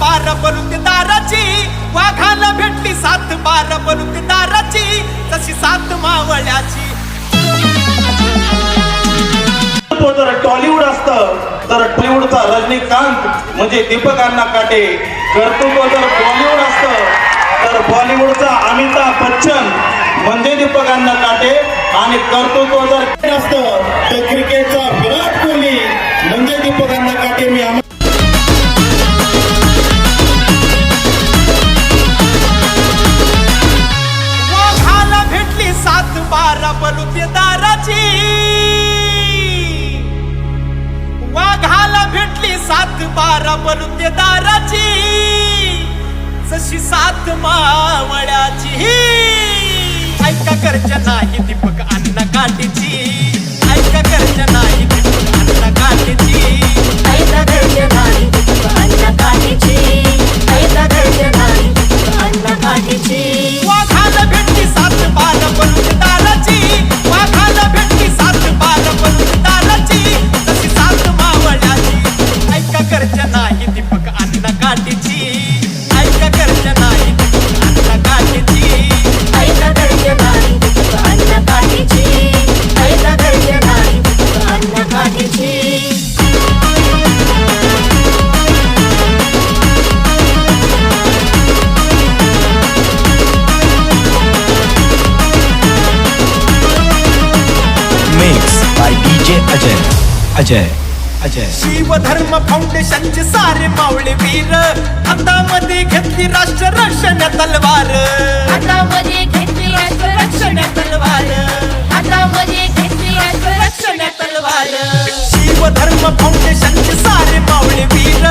बारा बलुतेदाराची वाघाला भेटली सात बारा बलुतेदाराची तशी सात मावळ्याची. जर टॉलिवूड असत. तर टॉलिवूडचा रजनीकांत म्हणजे दीपक अण्णा काटे कर्तृत्व जर बॉलिवूड असत तर बॉलिवूडचा अमिताभ बच्चन म्हणजे दीपक अण्णा काटे आणि कर्तृत्व जर असत तर क्रिकेटचा विराट कोहली म्हणजे दीपक अण्णा काटे मी सात बारा बलुतेदाराची जशी सात मावळ्याची. ऐका करच्या नाही दीपक अन्न काठीची Ajay. Ajay. Ajay. शिवधर्म फाउंडेशनचे सारे मावळे वीर हातामध्ये घेतली राष्ट्र रक्षण तलवार हातामध्ये घेतली रक्षण तलवार हातामध्ये घेतली रक्षण तलवार शिवधर्म फाउंडेशनचे सारे मावळे वीर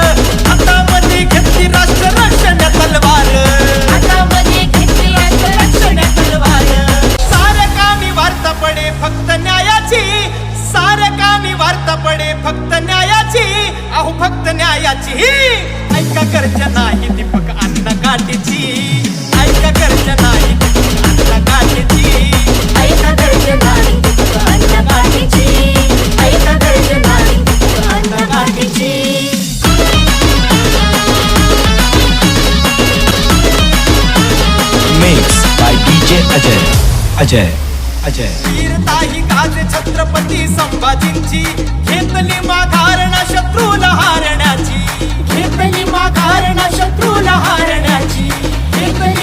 न्यायाची ऐका करच्या नाही दीपक अन्न काठीची ऐका करच्या नाही दीपक अन्न काठीची ऐका घरच्या नाही अन्न काठीची ऐका घरच्या नाही अन्न काठीची Mix Ajay. वीरताही गाजे छत्रपती संभाजींची. घेतली माघारण शत्रूला हारण्याची. घेतली माघारण शत्रूला हारण्याची. घेतली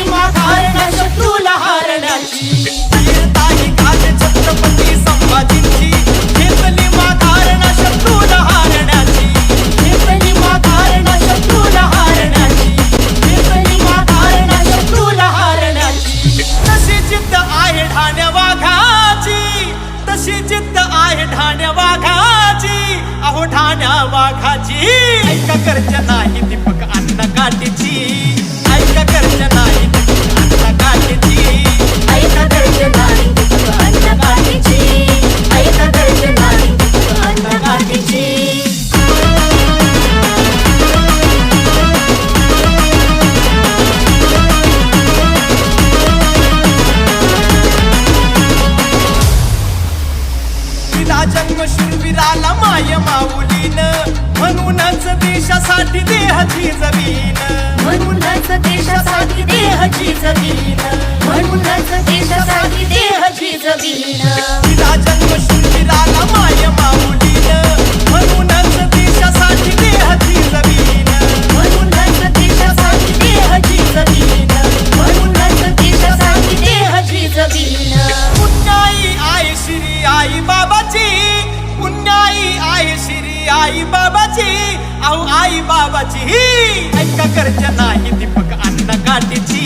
वाघाची ऐका करच्या नाही दीपक अन्न काठीची देहाची जमीन. म्हणूनच देशासाठी देहाची जमीन. म्हणूनच देशासाठी देहाची जमीन. तिला जन्म शूरवीराला माय माऊलीन म्हणूनच देशासाठी देहाची जमीन. म्हणूनच देशासाठी देहाची जमीन. म्हणूनच देशासाठी देहाची जमीन. पुण्याई आहे श्री आई बाबाची. पुण्याई आहे श्री आई बाबाची. अहो आई बाबाची ऐका करच्या नाही दीपक अन्न काठीची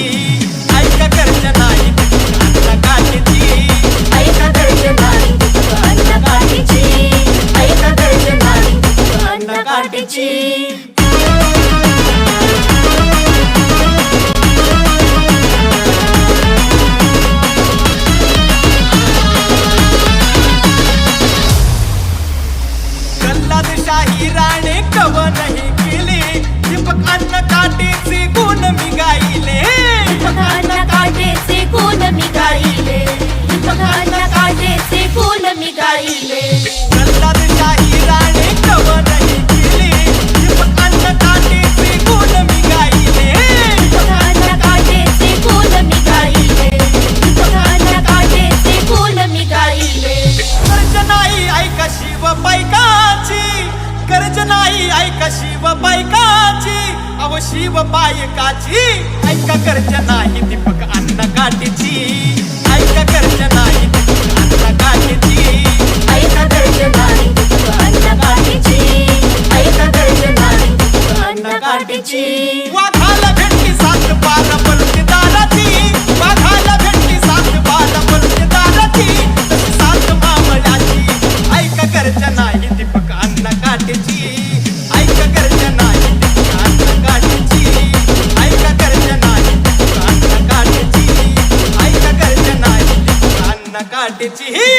ऐका करच्या नाही दीपक अन्न काठीची ऐका घरच्या नाही अन्न ऐका अन्न शाही राणे कवनही केले. दीपक अन्न काठीचे गुण मी गाईले अन्न अन्न काठेचे कोण मी गाईले दीपक अन्न गुण मी बायकाची. ऐका गर्जना नाही दीपक अन्न काठीची काठीची ही.